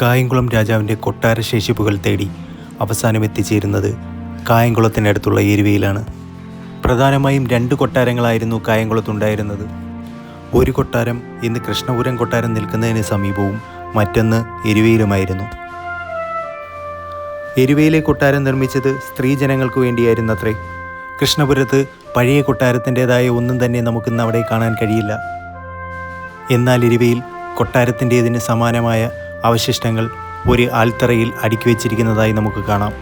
കായംകുളം രാജാവിന്റെ കൊട്ടാര ശേഷിപ്പുകൾ തേടി അവസാനം എത്തിച്ചേരുന്നത് കായംകുളത്തിനടുത്തുള്ള ഏരുവയിലാണ്. പ്രധാനമായും രണ്ട് കൊട്ടാരങ്ങളായിരുന്നു കായംകുളത്തുണ്ടായിരുന്നത്. ഒരു കൊട്ടാരം ഇന്ന് കൃഷ്ണപുരം കൊട്ടാരം നിൽക്കുന്നതിന് സമീപവും മറ്റൊന്ന് എരുവയിലുമായിരുന്നു. എരുവയിലെ കൊട്ടാരം നിർമ്മിച്ചത് സ്ത്രീജനങ്ങൾക്ക് വേണ്ടിയായിരുന്നത്രേ. കൃഷ്ണപുരത്ത് പഴയ കൊട്ടാരത്തിന്റെതായ ഒന്നും തന്നെ നമുക്കിന്ന് അവിടെ കാണാൻ കഴിയില്ല. എന്നാൽ എരുവയിൽ കൊട്ടാരത്തിന്റേതിന് സമാനമായ അവശിഷ്ടങ്ങൾ ഒരു ആൽത്തറയിൽ അടുക്കി വെച്ചിരിക്കുന്നതായി നമുക്ക് കാണാം.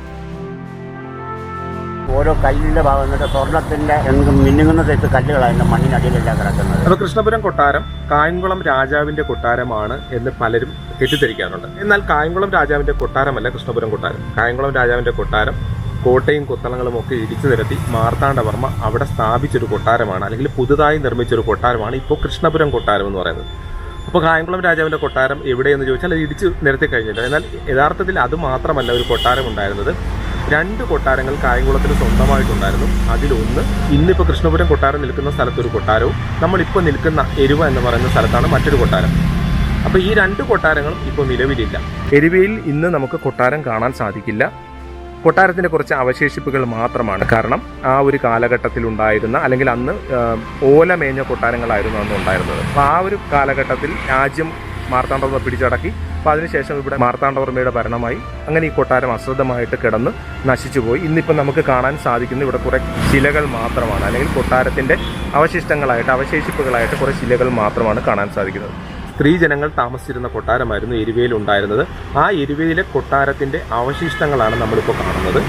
ഓരോ കല്ലിന്റെ ഭാഗം എന്നിട്ട് സ്വർണത്തിന്റെ എന്തും മിന്നുങ്ങുന്ന തെറ്റ് കല്ലുകളാണ് മണ്ണിനടിയിലെല്ലാം കിടക്കുന്നത്. അപ്പോൾ കൃഷ്ണപുരം കൊട്ടാരം കായംകുളം രാജാവിന്റെ കൊട്ടാരമാണ് എന്ന് പലരും തെറ്റിദ്ധരിക്കാറുണ്ട്. എന്നാൽ കായംകുളം രാജാവിന്റെ കൊട്ടാരമല്ല കൃഷ്ണപുരം കൊട്ടാരം. കായംകുളം രാജാവിന്റെ കൊട്ടാരം കോട്ടയും കുത്തളങ്ങളും ഒക്കെ ഇടിച്ചു നിരത്തി മാർത്താണ്ഡവർമ്മ അവിടെ സ്ഥാപിച്ചൊരു കൊട്ടാരമാണ് അല്ലെങ്കിൽ പുതുതായി നിർമ്മിച്ചൊരു കൊട്ടാരമാണ് ഇപ്പോൾ കൃഷ്ണപുരം കൊട്ടാരം എന്ന് പറയുന്നത്. അപ്പോൾ കായംകുളം രാജാവിന്റെ കൊട്ടാരം എവിടെയെന്ന് ചോദിച്ചാൽ അത് ഇടിച്ചു നിരത്തി കഴിഞ്ഞിട്ടുണ്ട്. എന്നാൽ യഥാർത്ഥത്തിൽ അത് മാത്രമല്ല ഒരു കൊട്ടാരം ഉണ്ടായിരുന്നത്. രണ്ട് കൊട്ടാരങ്ങൾ കായംകുളത്തിന് സ്വന്തമായിട്ടുണ്ടായിരുന്നു. അതിലൊന്ന് ഇന്നിപ്പോൾ കൃഷ്ണപുരം കൊട്ടാരം നിൽക്കുന്ന സ്ഥലത്തൊരു കൊട്ടാരവും നമ്മളിപ്പോൾ നിൽക്കുന്ന എരുവ എന്ന് പറയുന്ന സ്ഥലത്താണ് മറ്റൊരു കൊട്ടാരം. അപ്പോൾ ഈ രണ്ട് കൊട്ടാരങ്ങളും ഇപ്പോൾ നിലവിലില്ല. എരുവയിൽ ഇന്ന് നമുക്ക് കൊട്ടാരം കാണാൻ സാധിക്കില്ല. കൊട്ടാരത്തിന്റെ കുറച്ച് അവശേഷിപ്പുകൾ മാത്രമാണ്. കാരണം ആ ഒരു കാലഘട്ടത്തിൽ ഉണ്ടായിരുന്ന അല്ലെങ്കിൽ അന്ന് ഓല മേഞ്ഞ കൊട്ടാരങ്ങളായിരുന്നു അന്ന് ഉണ്ടായിരുന്നത്. അപ്പോൾ ആ ഒരു കാലഘട്ടത്തിൽ രാജ്യം മാർത്താണ്ഡവർമ്മ പിടിച്ചടക്കി. അപ്പോൾ അതിനുശേഷം ഇവിടെ മാർത്താണ്ഡവർമ്മയുടെ ഭരണമായി അങ്ങനെ ഈ കൊട്ടാരം അശ്രദ്ധമായിട്ട് കിടന്ന് നശിച്ചുപോയി ഇന്നിപ്പോൾ നമുക്ക് കാണാൻ സാധിക്കുന്ന ഇവിടെ കുറേ ശിലകൾ മാത്രമാണ്. അല്ലെങ്കിൽ കൊട്ടാരത്തിന്റെ അവശിഷ്ടങ്ങളായിട്ട് അവശേഷിപ്പുകളായിട്ട് കുറേ ശിലകൾ മാത്രമാണ് കാണാൻ സാധിക്കുന്നത്. സ്ത്രീജനങ്ങൾ താമസിച്ചിരുന്ന കൊട്ടാരമായിരുന്നു എരുവയിൽ ഉണ്ടായിരുന്നത് ആ എരുവയിലെ കൊട്ടാരത്തിന്റെ അവശിഷ്ടങ്ങളാണ് നമ്മളിപ്പോൾ കാണുന്നത്.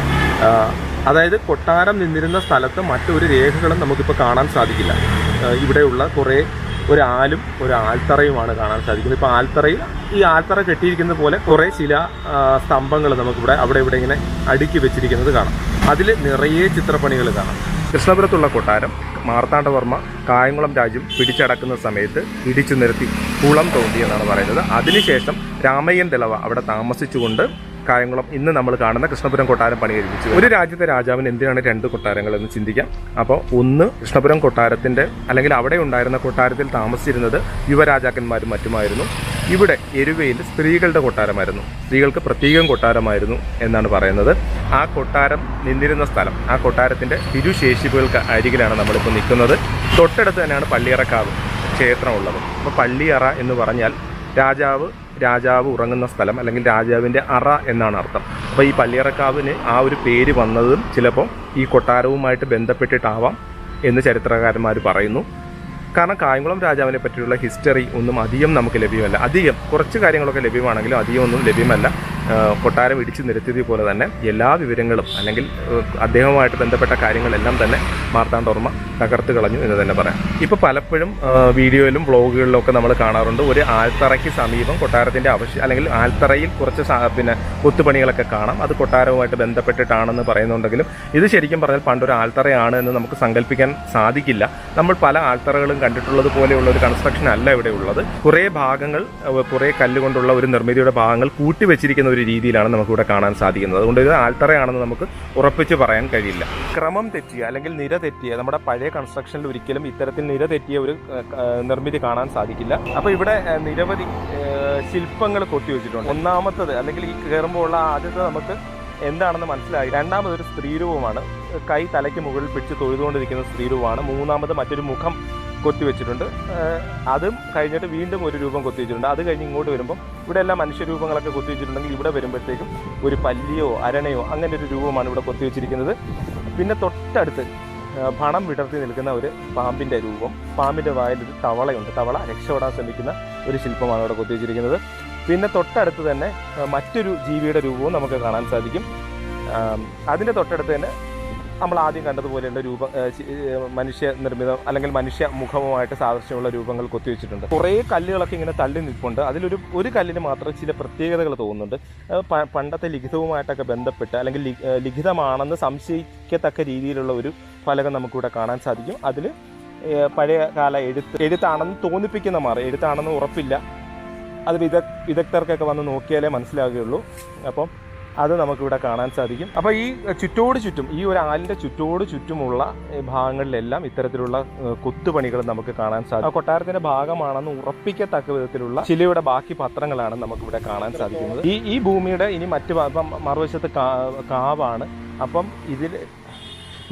അതായത് കൊട്ടാരം നിന്നിരുന്ന സ്ഥലത്ത് മറ്റൊരു രേഖകളും നമുക്കിപ്പോൾ കാണാൻ സാധിക്കില്ല. ഇവിടെയുള്ള കുറേ ഒരു ആലും ഒരു ആൽത്തറയുമാണ് കാണാൻ സാധിക്കുന്നത്. ഇപ്പോൾ ആൽത്തറയിൽ ഈ ആൽത്തറ കെട്ടിയിരിക്കുന്ന പോലെ കുറേ ചില സ്തംഭങ്ങൾ നമുക്കിവിടെ അവിടെ ഇവിടെ ഇങ്ങനെ അടുക്കി വെച്ചിരിക്കുന്നത് കാണാം. അതിൽ നിറയെ ചിത്രപ്പണികൾ കാണാം. കൃഷ്ണപുരത്തുള്ള കൊട്ടാരം മാർത്താണ്ഡവർമ്മ കായംകുളം രാജ്യം പിടിച്ചടക്കുന്ന സമയത്ത് ഇടിച്ചു നിർത്തി കുളം തോണ്ടി എന്നാണ് പറയുന്നത്. അതിനുശേഷം രാമയ്യൻ തിളവ അവിടെ താമസിച്ചുകൊണ്ട് കായംകുളം ഇന്ന് നമ്മൾ കാണുന്ന കൃഷ്ണപുരം കൊട്ടാരം പണി കഴിപ്പിച്ചു ഒരു രാജ്യത്തെ രാജാവിന് എന്തിനാണ് രണ്ട് കൊട്ടാരങ്ങൾ എന്ന് ചിന്തിക്കാം. അപ്പോൾ ഒന്ന് കൃഷ്ണപുരം കൊട്ടാരത്തിന്റെ അല്ലെങ്കിൽ അവിടെ ഉണ്ടായിരുന്ന കൊട്ടാരത്തിൽ താമസിച്ചിരുന്നത് യുവരാജാക്കന്മാരും മറ്റുമായിരുന്നു. ഇവിടെ എരുവയിൽ സ്ത്രീകളുടെ കൊട്ടാരമായിരുന്നു. സ്ത്രീകൾക്ക് പ്രത്യേകം കൊട്ടാരമായിരുന്നു എന്നാണ് പറയുന്നത്. ആ കൊട്ടാരം നിന്നിരുന്ന സ്ഥലം ആ കൊട്ടാരത്തിന്റെ തിരുശേഷിപ്പുകൾക്ക് അരികിലാണ് നമ്മളിപ്പോൾ നിൽക്കുന്നത്. തൊട്ടടുത്ത് തന്നെയാണ് പള്ളിയറക്കാവ് ക്ഷേത്രമുള്ളത്. അപ്പോൾ പള്ളിയറ എന്ന് പറഞ്ഞാൽ രാജാവ് രാജാവ് ഉറങ്ങുന്ന സ്ഥലം അല്ലെങ്കിൽ രാജാവിന്റെ അറ എന്നാണ് അർത്ഥം. അപ്പോൾ ഈ പള്ളിയറക്കാവിന് ആ ഒരു പേര് വന്നതും ചിലപ്പോൾ ഈ കൊട്ടാരവുമായിട്ട് ബന്ധപ്പെട്ടിട്ടാവാം എന്ന് ചരിത്രകാരന്മാർ പറയുന്നു. കാരണം കായംകുളം രാജാവിനെ പറ്റിയുള്ള ഹിസ്റ്ററി ഒന്നും അധികം നമുക്ക് ലഭ്യമല്ല. അധികം കുറച്ച് കാര്യങ്ങളൊക്കെ ലഭ്യമാണെങ്കിലും അധികം ഒന്നും ലഭ്യമല്ല. കൊട്ടാരം ഇടിച്ചു നിരത്തിയത് പോലെ തന്നെ എല്ലാ വിവരങ്ങളും അല്ലെങ്കിൽ അദ്ദേഹവുമായിട്ട് ബന്ധപ്പെട്ട കാര്യങ്ങളെല്ലാം തന്നെ മാർത്താണ്ഡവർമ്മ തകർത്ത് കളഞ്ഞു എന്ന് തന്നെ പറയാം. ഇപ്പോൾ പലപ്പോഴും വീഡിയോയിലും വ്ളോഗുകളിലും ഒക്കെ നമ്മൾ കാണാറുണ്ട് ഒരു ആൽത്തറയ്ക്ക് സമീപം കൊട്ടാരത്തിന്റെ അവശ്യ അല്ലെങ്കിൽ ആൽത്തറയിൽ കുറച്ച് പിന്നെ കൊത്തുപണികളൊക്കെ കാണാം. അത് കൊട്ടാരവുമായിട്ട് ബന്ധപ്പെട്ടിട്ടാണെന്ന് പറയുന്നുണ്ടെങ്കിലും ഇത് ശരിക്കും പറഞ്ഞാൽ പണ്ടൊരു ആൽത്തറയാണ് എന്ന് നമുക്ക് സങ്കല്പിക്കാൻ സാധിക്കില്ല. നമ്മൾ പല ആൽത്തറകളും കണ്ടിട്ടുള്ളത് പോലെയുള്ള ഒരു കൺസ്ട്രക്ഷൻ അല്ല ഇവിടെ ഉള്ളത്. കുറേ ഭാഗങ്ങൾ കുറേ കല്ലുകൊണ്ടുള്ള ഒരു നിർമ്മിതിയുടെ ഭാഗങ്ങൾ കൂട്ടിവെച്ചിരിക്കുന്ന രീതിയിലാണ് നമുക്കിവിടെ കാണാൻ സാധിക്കുന്നത്. അതുകൊണ്ട് ഇത് ആൽത്തറയാണെന്ന് നമുക്ക് ഉറപ്പിച്ച് പറയാൻ കഴിയില്ല. ക്രമം തെറ്റിയ അല്ലെങ്കിൽ നിര തെറ്റിയ നമ്മുടെ പഴയ കൺസ്ട്രക്ഷനിൽ ഒരിക്കലും ഇത്തരത്തിൽ നിര തെറ്റിയ ഒരു നിർമ്മിതി കാണാൻ സാധിക്കില്ല. അപ്പോൾ ഇവിടെ നിരവധി ശില്പങ്ങൾ കൊത്തിവെച്ചിട്ടുണ്ട് ഒന്നാമത്തത് അല്ലെങ്കിൽ ഈ കയറുമ്പോൾ ഉള്ള ആദ്യത്തെ നമുക്ക് എന്താണെന്ന് മനസ്സിലായി. രണ്ടാമത് ഒരു സ്ത്രീരൂപമാണ്. കൈ തലയ്ക്ക് മുകളിൽ പിടിച്ച് തൊഴുതുകൊണ്ടിരിക്കുന്ന സ്ത്രീരൂപമാണ്. മൂന്നാമത് മറ്റൊരു മുഖം കൊത്തിവെച്ചിട്ടുണ്ട്. വെച്ചിട്ടുണ്ട് അതും കഴിഞ്ഞിട്ട് വീണ്ടും ഒരു രൂപം കൊത്തിവെച്ചിട്ടുണ്ട്. അത് കഴിഞ്ഞ് ഇങ്ങോട്ട് വരുമ്പം ഇവിടെ എല്ലാം മനുഷ്യരൂപങ്ങളൊക്കെ കൊത്തിവെച്ചിട്ടുണ്ടെങ്കിൽ ഇവിടെ വരുമ്പോഴത്തേക്കും ഒരു പല്ലിയോ അരണയോ അങ്ങനെ ഒരു രൂപമാണ് ഇവിടെ കൊത്തിവെച്ചിരിക്കുന്നത്. പിന്നെ തൊട്ടടുത്ത് പണം വിടർത്തി നിൽക്കുന്ന ഒരു പാമ്പിന്റെ രൂപം. പാമ്പിന്റെ വായിലൊരു തവളയുണ്ട്. തവള രക്ഷപ്പെടാൻ ശ്രമിക്കുന്ന ഒരു ശില്പമാണ് ഇവിടെ കൊത്തിവെച്ചിരിക്കുന്നത്. പിന്നെ തൊട്ടടുത്ത് തന്നെ മറ്റൊരു ജീവിയുടെ രൂപവും നമുക്ക് കാണാൻ സാധിക്കും. അതിന്റെ തൊട്ടടുത്ത് തന്നെ നമ്മൾ ആദ്യം കണ്ടതുപോലെയുള്ള രൂപ മനുഷ്യ നിർമ്മിതം അല്ലെങ്കിൽ മനുഷ്യ മുഖവുമായിട്ട് സാദൃശ്യമുള്ള രൂപങ്ങൾ കൊത്തിവെച്ചിട്ടുണ്ട്. കുറേ കല്ലുകളൊക്കെ ഇങ്ങനെ തള്ളി നിൽപ്പുണ്ട്. അതിലൊരു ഒരു കല്ലിന് മാത്രം ചില പ്രത്യേകതകൾ തോന്നുന്നുണ്ട്. പണ്ടത്തെ ലിഖിതവുമായിട്ടൊക്കെ ബന്ധപ്പെട്ട് അല്ലെങ്കിൽ ലിഖിതമാണെന്ന് സംശയിക്കത്തക്ക രീതിയിലുള്ള ഒരു ഫലകം നമുക്കിവിടെ കാണാൻ സാധിക്കും. അതിൽ പഴയ കാല എഴുത്ത് എഴുത്താണെന്ന് തോന്നിപ്പിക്കുന്ന മാറി എഴുത്താണെന്ന് ഉറപ്പില്ല. അത് വിദഗ് വിദഗ്ധർക്കൊക്കെ വന്ന് നോക്കിയാലേ മനസ്സിലാകുകയുള്ളൂ. അപ്പം അത് നമുക്കിവിടെ കാണാൻ സാധിക്കും. അപ്പോൾ ഈ ചുറ്റോട് ചുറ്റും ഈ ഒരു ആലിന്റെ ചുറ്റോട് ചുറ്റുമുള്ള ഭാഗങ്ങളിലെല്ലാം ഇത്തരത്തിലുള്ള കൊത്തുപണികൾ നമുക്ക് കാണാൻ സാധിക്കും. കൊട്ടാരത്തിന്റെ ഭാഗമാണെന്ന് ഉറപ്പിക്കത്തക്ക വിധത്തിലുള്ള ചിലയുടെ ബാക്കി പത്രങ്ങളാണ് നമുക്കിവിടെ കാണാൻ സാധിക്കുന്നത്. ഈ ഈ ഭൂമിയുടെ ഇനി മറ്റു ഇപ്പം മറുവശത്ത് കാവാണ്. അപ്പം ഇതിൽ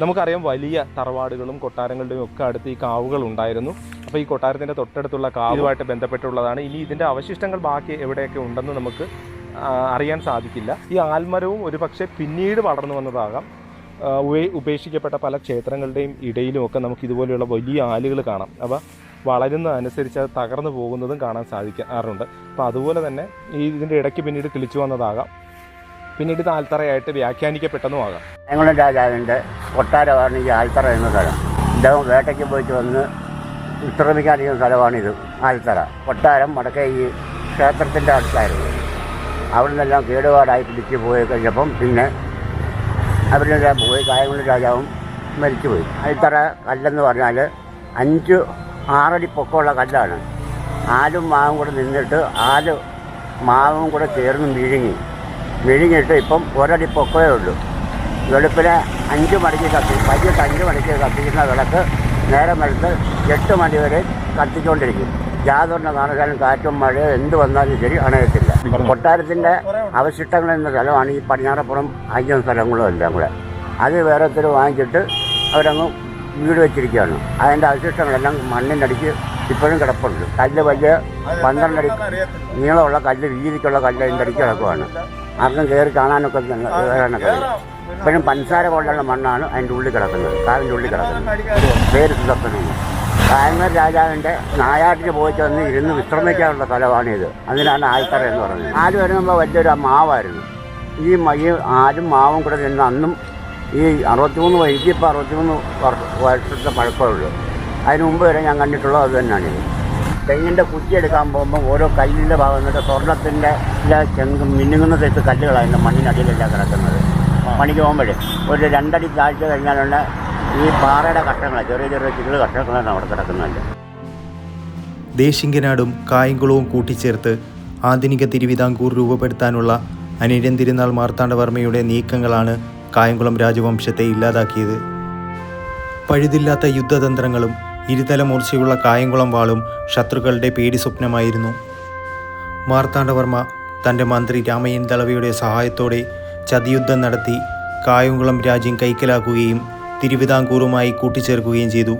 നമുക്കറിയാം വലിയ തറവാടുകളും കൊട്ടാരങ്ങളുടെയും ഒക്കെ അടുത്ത് ഈ കാവുകൾ ഉണ്ടായിരുന്നു. അപ്പോൾ ഈ കൊട്ടാരത്തിന്റെ തൊട്ടടുത്തുള്ള കാവുമായിട്ട് ബന്ധപ്പെട്ടുള്ളതാണ്. ഇനി ഇതിന്റെ അവശിഷ്ടങ്ങൾ ബാക്കി എവിടെയൊക്കെ ഉണ്ടെന്ന് നമുക്ക് അറിയാൻ സാധിക്കില്ല. ഈ ആൽമരവും ഒരുപക്ഷെ പിന്നീട് വളർന്നു വന്നതാകാം. ഉപേക്ഷിക്കപ്പെട്ട പല ക്ഷേത്രങ്ങളുടെയും ഇടയിലുമൊക്കെ നമുക്ക് ഇതുപോലെയുള്ള വലിയ ആലുകൾ കാണാം. അപ്പോൾ വളരുന്ന അനുസരിച്ച് അത് തകർന്നു പോകുന്നതും കാണാൻ സാധിക്കാറുണ്ട്. അപ്പോൾ അതുപോലെ തന്നെ ഈ ഇതിന്റെ ഇടയ്ക്ക് പിന്നീട് കിളിച്ചു വന്നതാകാം. പിന്നീട് ഇത് ആൽത്തറയായിട്ട് വ്യാഖ്യാനിക്കപ്പെട്ടതും ആകാം. കായംകുളം രാജാവിന്റെ കൊട്ടാരമാണ് ഈ ആൽത്തറ എന്ന സ്ഥലം. ഇദ്ദേഹം വേട്ടയ്ക്ക് പോയിട്ട് വന്ന് വിശ്രമിക്കാനിരിക്കുന്ന സ്ഥലമാണിത് ആൽത്തറ. കൊട്ടാരം വടക്കേ ഈ ക്ഷേത്രത്തിന്റെ അടുത്തായിരുന്നു. അവിടെ നിന്നെല്ലാം കേടുപാടായി പിടിച്ച് പോയി കഴിഞ്ഞപ്പം പിന്നെ അവരെല്ലാം പോയി കായംകുളം രാജാവും മരിച്ചുപോയി. ആൽത്തറ കല്ലെന്ന് പറഞ്ഞാൽ അഞ്ച് ആറടി പൊക്കമുള്ള കല്ലാണ്. ആലും മാവും കൂടെ നിന്നിട്ട് ആൽ മാവും കൂടെ ചേർന്ന് വിഴുങ്ങി വിഴുങ്ങിയിട്ട് ഇപ്പം ഒരടി പൊക്കമേ ഉള്ളൂ. വെളുപ്പിന് അഞ്ച് മണിക്ക് കത്തി. വൈകിട്ട് അഞ്ച് മണിക്ക് കത്തിക്കുന്ന വിളക്ക് നേരം വെളുത്ത് എട്ട് മണി വരെ കത്തിക്കൊണ്ടിരിക്കും യാതൊരു കാരണത്താലും കാറ്റും മഴയോ എന്ത് വന്നാലും ശരി അണയത്തില്ല. കൊട്ടാരത്തിന്റെ അവശിഷ്ടങ്ങൾ എന്ന സ്ഥലമാണ് ഈ പടിഞ്ഞാറപ്പുറം അഞ്ചും സ്ഥലങ്ങളും എല്ലാം കൂടെ. അത് വേറെത്തിൽ വാങ്ങിച്ചിട്ട് അവരങ്ങ് വീട് വെച്ചിരിക്കുകയാണ്. അതിന്റെ അവശിഷ്ടങ്ങളെല്ലാം മണ്ണിനടിച്ച് ഇപ്പോഴും കിടപ്പുണ്ട്. കല്ല് വലിയ പന്ത്രണ്ടടി നീളമുള്ള കല്ല് വീതിക്കുള്ള കല്ല് അതിന്റെ അടിച്ച് കിടക്കുവാണ്. ആർക്കും കയറി കാണാനൊക്കെ കയറാനൊക്കെ. ഇപ്പോഴും പഞ്ചാര കൊണ്ടുള്ള മണ്ണാണ് അതിന്റെ ഉള്ളിൽ കിടക്കുന്നത്. കാവിന്റെ ഉള്ളിൽ കിടക്കുന്നത്. പേര് സുതപ്പനെന്ന് കായങ്ങർ രാജാവിന്റെ നായാട്ടിന് പോയിട്ട് വന്ന് ഇരുന്ന് വിശ്രമിക്കാനുള്ള സ്ഥലമാണിത്. അതിനാണ് ആൽത്തറ എന്ന് പറയുന്നത്. ആൽ വരുമ്പോൾ വലിയൊരു മാവായിരുന്നു. ഈ ഈ ആലും മാവും കൂടെ നിന്ന് അന്നും ഈ അറുപത്തിമൂന്ന് എനിക്കിപ്പോൾ അറുപത്തിമൂന്ന് വർഷ- വർഷത്തെ പഴക്കമുള്ളൂ. അതിന് മുമ്പ് വരെ ഞാൻ കണ്ടിട്ടുള്ളത് അത് തന്നെയാണിത് തെങ്ങിന്റെ കുറ്റി എടുക്കാൻ പോകുമ്പോൾ ഓരോ കല്ലിന്റെ ഭാഗം എന്നിട്ട് സ്വർണത്തിന്റെ ചെങ്ക് മിന്നുങ്ങുന്ന തെറ്റ് കല്ലുകളാണ് മണ്ണിനടിയിലെല്ലാം കിടക്കുന്നത്. പണിക്ക് പോകുമ്പോഴേ. ഒരു രണ്ടടി താഴ്ച കഴിഞ്ഞാലുള്ള ഈ പാറയുടെ കഷ്ടങ്ങൾ ചെറിയ ചെറിയ ചില്ല് കഷ്ടങ്ങളാണ് അവിടെ കിടക്കുന്നത് ദേശിങ്കനാടും കായംകുളവും കൂട്ടിച്ചേർത്ത് ആധുനിക തിരുവിതാംകൂർ രൂപപ്പെടുത്താനുള്ള അനിഴൻ തിരുനാൾ മാർത്താണ്ഡവർമ്മയുടെ നീക്കങ്ങളാണ് കായംകുളം രാജവംശത്തെ ഇല്ലാതാക്കിയത്. പഴുതില്ലാത്ത യുദ്ധതന്ത്രങ്ങളും ഇരുതല മൂർച്ചയുള്ള കായംകുളം വാളും ശത്രുക്കളുടെ പേടി സ്വപ്നമായിരുന്നു. മാർത്താണ്ഡവർമ്മ തന്റെ മന്ത്രി രാമയ്യൻ ദളവയുടെ സഹായത്തോടെ ചതിയുദ്ധം നടത്തി കായംകുളം രാജ്യം കൈക്കലാക്കുകയും തിരുവിതാംകൂറുമായി കൂട്ടിച്ചേർക്കുകയും ചെയ്തു.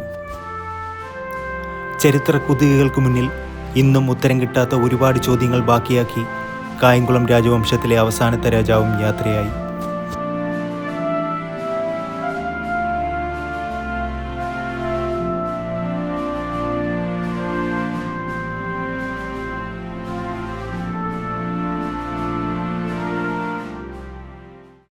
ചരിത്ര കുതികൾക്ക് മുന്നിൽ ഇന്നും ഉത്തരം കിട്ടാത്ത ഒരുപാട് ചോദ്യങ്ങൾ ബാക്കിയാക്കി കായംകുളം രാജവംശത്തിലെ അവസാനത്തെ രാജാവും യാത്രയായി.